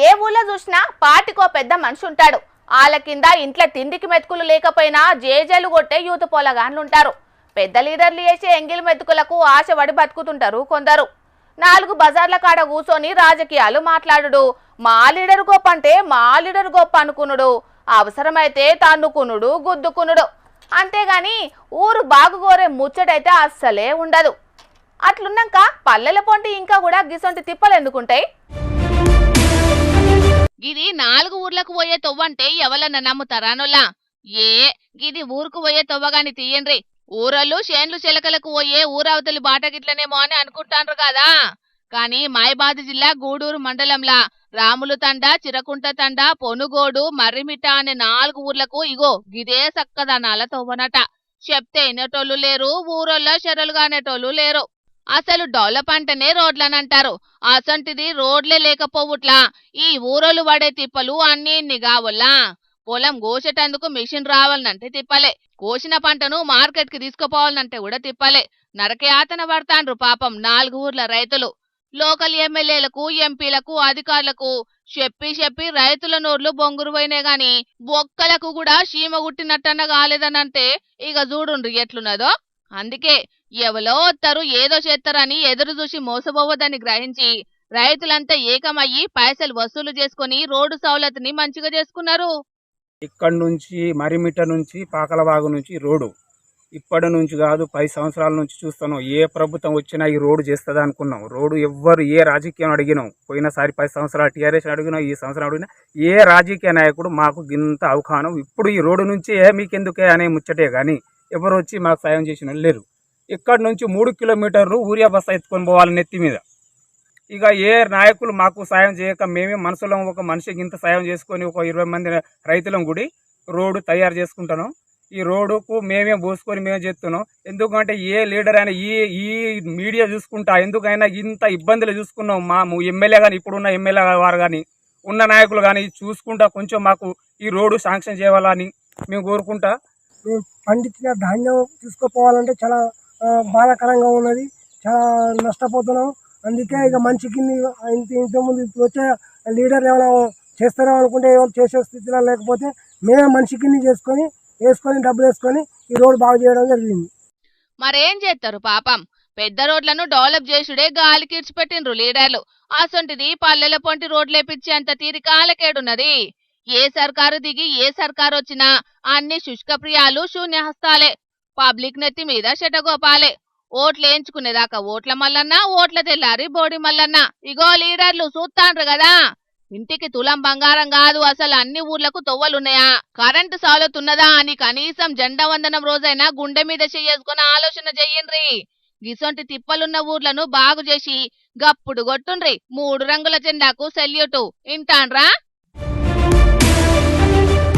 ఏ ఊళ్ళో చూసినా పాటికో పెద్ద మనిషి ఉంటాడు. వాళ్ళ కింద ఇంట్లో తిండికి మెతుకులు లేకపోయినా జేజేలు కొట్టే యూత్ పోలగాన్లుంటారు పెద్ద లీడర్లు చేసే ఎంగిల్ మెతుకులకు ఆశపడి బతుకుతుంటారు కొందరు. నాలుగు బజార్ల కాడ కూర్చొని రాజకీయాలు మాట్లాడుడు. మా లీడర్ గొప్ప అంటే మా లీడర్ గొప్ప అనుకునుడు. అవసరమైతే తన్నుకునుడు గుద్దుకునుడు అంతేగాని ఊరు బాగుగోరే ముచ్చటైతే అస్సలే ఉండదు. అట్లున్నాక పల్లెల పొంటి ఇంకా కూడా గిసొంటి తిప్పలు ఎందుకుంటాయి గిది నాలుగు ఊర్లకు పోయే తొవ్వంటే ఎవలన్న నమ్ముతారానోలా ఏ గిది ఊరుకు పోయే తొవ్వగాని తీయండ్రి. ఊరళ్ళు చేన్లు చిలకలకు పోయే ఊరవతలి బాట గిట్లనేమో అని అనుకుంటాండ్రు కదా కాని మాయబాద్ జిల్లా గూడూరు మండలంలా రాములు తండ చిరకుంట తండ పొనుగోడు మర్రిమిట అనే నాలుగు ఊర్లకు ఇగో గిదే సక్కదనాల తొవ్వనట. చెప్తే వినేటోళ్ళు లేరు ఊరోళ్ళ చెరలుగానేటోళ్ళు లేరు. అసలు డెవలప్ అంటేనే రోడ్లనంటారు. అసంటిది రోడ్లే లేకపోవుట్లా. ఈ ఊరోలు పడే తిప్పలు అన్ని ఇన్ని కావల్లా పొలం కోసేటందుకు మిషన్ రావాలనంటే తిప్పలే. కోసిన పంటను మార్కెట్కి తీసుకుపోవాలంటే కూడా తిప్పలే. నరకయాతన పడతాండ్రు పాపం నాలుగు ఊర్ల రైతులు. లోకల్ ఎమ్మెల్యేలకు ఎంపీలకు అధికారులకు చెప్పి చెప్పి రైతుల నోర్లు బొంగురు పోయినాయి గాని బొక్కలకు కూడా చీమ గుట్టినట్టన్న కాలేదనంటే ఇక చూడుండ్రి ఎట్లున్నదో. అందుకే ఎవలో వస్తారు ఏదో చేస్తారని ఎదురు చూసి మోసపోవద్దని గ్రహించి రైతులంతా ఏకమయ్యి పైసలు వసూలు చేసుకుని రోడ్డు సౌలతిని మంచిగా చేసుకున్నారు. ఇక్కడ నుంచి మరిమిట నుంచి పాకలవాగు నుంచి రోడ్డు. ఇప్పటి నుంచి కాదు పది సంవత్సరాల నుంచి చూస్తున్నాం. ఏ ప్రభుత్వం వచ్చినా ఈ రోడ్డు చేస్తుంది అనుకున్నాం. రోడ్డు ఎవ్వరు ఏ రాజకీయం అడిగినాం. పోయినసారి పది సంవత్సరాలు టీఆర్ఎస్ అడిగినాం ఈ సంవత్సరం అడిగినా ఏ రాజకీయ నాయకుడు మాకు ఇంత అవకాశం. ఇప్పుడు ఈ రోడ్డు నుంచి ఏ మీకెందుకే అనే ముచ్చటే కానీ ఎవరు వచ్చి మాకు సాయం చేసిన లేరు. ఇక్కడి నుంచి మూడు కిలోమీటర్లు ఊరియా బస్సు ఎత్తుకొని పోవాలి నెత్తి మీద. ఇక ఏ నాయకులు మాకు సాయం చేయక మేమే మనసులో ఒక మనిషికి ఇంత సాయం చేసుకొని ఒక ఇరవై మంది రైతులం గుడి రోడ్డు తయారు చేసుకుంటున్నాం. ఈ రోడ్డుకు మేమే పోసుకొని మేమే చేస్తున్నాం. ఎందుకంటే ఏ లీడర్ అయినా ఈ ఈ మీడియా చూసుకుంటా ఎందుకైనా ఇంత ఇబ్బందులు చూసుకున్నాం. మా ఎమ్మెల్యే కానీ ఇప్పుడున్న ఎమ్మెల్యే వారు కానీ ఉన్న నాయకులు కానీ చూసుకుంటా కొంచెం మాకు ఈ రోడ్డు శాంక్షన్ చేయాలని మేము కోరుకుంటా. మేము పండించిన ధాన్యం తీసుకుపోవాలంటే చాలా బాధాకరంగా ఉన్నది. చాలా నష్టపోతున్నాం. అందుకే ఇక మనిషికి ఇంత ఇంతకుముందు ఇప్పుడు వచ్చే లీడర్ ఏమైనా చేస్తారో అనుకుంటే ఎవరు చేసే స్థితిలో లేకపోతే మేమే మనిషికి చేసుకొని వేసుకొని డబ్బులు వేసుకొని ఈ రోడ్డు బాగు చేయడం జరిగింది. మరేం చేస్తారు పాపం? పెద్ద రోడ్లను డెవలప్ చేసుడే గాలి కీడ్చిపెట్టిండ్రు లీడర్లు. అసొంటిది పల్లెల పొంటి రోడ్లేపిచ్చే అంత తీరికాలకేడున్నది ఏ సర్కారు దిగి ఏ సర్కారు వచ్చినా అన్ని శుష్కప్రియాలు శూన్యహస్తాలే పబ్లిక్ నెత్తి మీద చెటగోపాలే. ఓట్లేయించుకునేదాకా ఓట్ల మల్లన్న ఓట్ల తెల్లారి బోడి మల్లన్న. ఇగో లీడర్లు చూస్తాండ్రు కదా ఇంటికి తులం బంగారం కాదు అసలు అన్ని ఊర్లకు తొవ్వలున్నాయా? కరెంటు సాలుతున్నదా అని కనీసం జెండా వందనం రోజైనా గుండె మీద చెయ్యేసుకుని ఆలోచన చెయ్యండ్రి గిసొంటి తిప్పలున్న ఊర్లను బాగు చేసి గప్పుడు కొట్టుండ్రి మూడు రంగుల జెండాకు సెల్యూటు. ఇంటాండ్రా?